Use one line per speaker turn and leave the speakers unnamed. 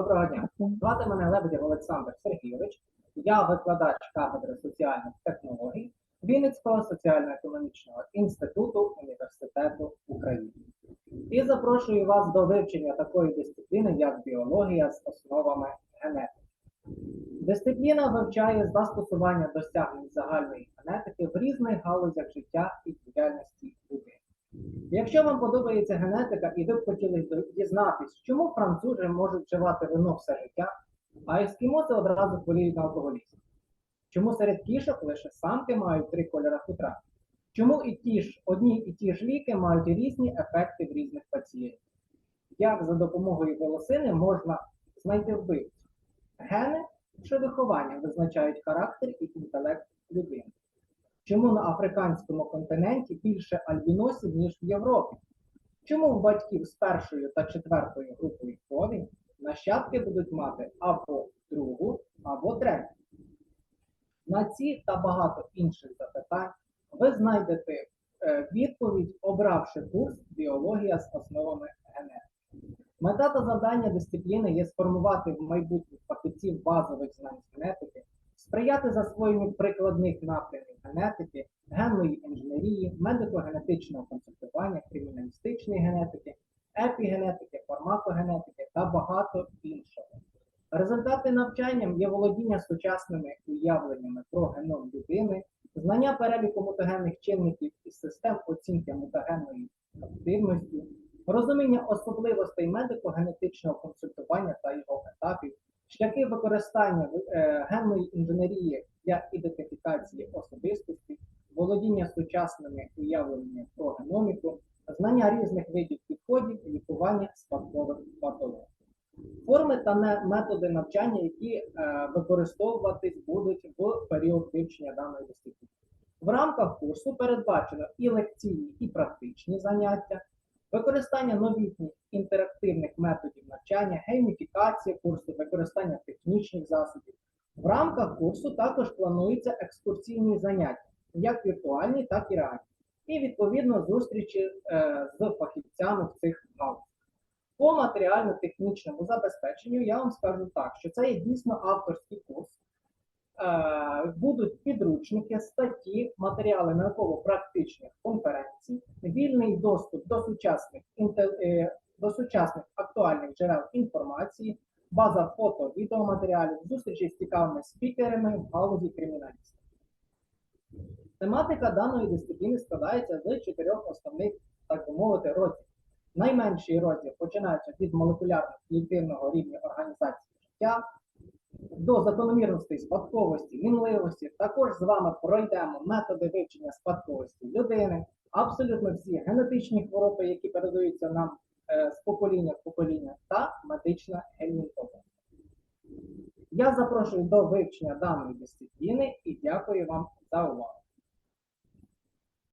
Доброго дня. Звати мене Лебедєв Олександр Сергійович. Я викладач кафедри соціальних технологій Вінницького соціально-економічного інституту університету України. І запрошую вас до вивчення такої дисципліни, як біологія з основами генетики. Дисципліна вивчає застосування досягнень загальної генетики в різних галузях життя і діяльності. Якщо вам подобається генетика і ви б хотіли д- дізнатись, чому французи можуть вживати вино все життя, а ескімоси одразу хворіють на алкоголізм? Чому серед кішок лише самки мають три кольори хутра? Чому і ті ж одні і ті ж ліки мають різні ефекти в різних пацієнтів? Як за допомогою волосини можна знайти вбивцю? Гени чи виховання визначають характер і інтелект людини? Чому на африканському континенті більше альбіносів, ніж в Європі? Чому у батьків з першою та четвертою групою крові нащадки будуть мати або другу, або третю? На ці та багато інших запитань ви знайдете е, відповідь, обравши курс Біологія з основами генетики. Мета та завдання дисципліни є сформувати в майбутніх фахівців базових знань генетики, сприяти засвоєнню прикладних напрямів генетики, генної інженерії, медико-генетичного консультування, криміналістичної генетики, епігенетики, фармакогенетики та багато іншого. Результати навчання є володіння сучасними уявленнями про геном людини, знання переліку мутагенних чинників і систем оцінки мутагенної активності, розуміння особливостей медико-генетичного консультування та його етапів, шляхи використання е, генної інженерії для ідентифікації особистості, володіння сучасними уявленнями про геноміку, знання різних видів підходів лікування спадкових патологій. Форми та методи навчання, які е, використовуватись будуть в період вивчення даної дисципліни. В рамках курсу передбачено і лекційні, і практичні заняття, використання новітніх інтерактивних методів навчання, гейміфікація курсу, використання технічних засобів. В рамках курсу також плануються екскурсійні заняття, як віртуальні, так і реальні, і відповідно зустрічі е, з фахівцями в цих галузях. По матеріально-технічному забезпеченню я вам скажу так, що це є дійсно авторський курс. Е, Будуть підручники, статті, матеріали науково-практичних конференцій, вільний доступ до сучасних, е, до сучасних актуальних джерел інформації, база фото, відеоматеріалів, зустрічі з цікавими спікерами в галузі криміналістики. Тематика даної дисципліни складається з чотирьох основних, так би мовити, розділів. Найменший розділ починається від молекулярно-клітинного рівня організації життя до закономірностей спадковості, мінливості. Також з вами пройдемо методи вивчення спадковості людини, абсолютно всі генетичні хвороби, які передаються нам з покоління в покоління, та медична гельмінтологія. Я запрошую до вивчення даної дисципліни і дякую вам за увагу.